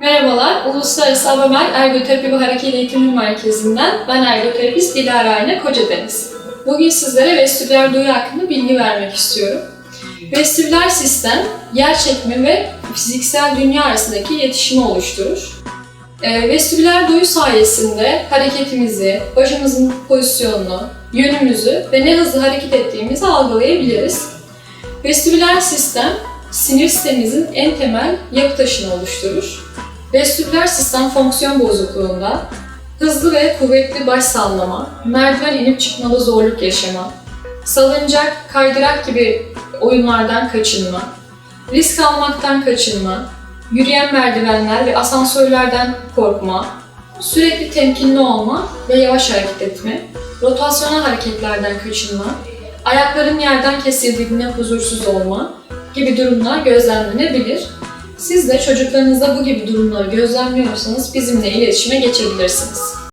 Merhabalar, Uluslararası Abamel Ergoterapi ve Hareket Eğitimi Merkezi'nden ben ergoterapist Dilara Ayna Kocadeniz. Bugün sizlere vestibüler duyu hakkında bilgi vermek istiyorum. Vestibüler sistem, yer çekimi ve fiziksel dünya arasındaki iletişimi oluşturur. Ee, vestibüler duyu sayesinde hareketimizi, başımızın pozisyonunu, yönümüzü ve ne hızlı hareket ettiğimizi algılayabiliriz. Vestibüler sistem, sinir sistemimizin en temel yapı taşını oluşturur. Vestibüler sistem fonksiyon bozukluğunda hızlı ve kuvvetli baş sallama, merdiven inip çıkmada zorluk yaşama, salıncak, kaydırak gibi oyunlardan kaçınma, risk almaktan kaçınma, yürüyen merdivenler ve asansörlerden korkma, sürekli temkinli olma ve yavaş hareket etme, rotasyonel hareketlerden kaçınma, ayakların yerden kesildiğinde huzursuz olma gibi durumlar gözlemlenebilir. Siz de çocuklarınızda bu gibi durumları gözlemliyorsanız bizimle iletişime geçebilirsiniz.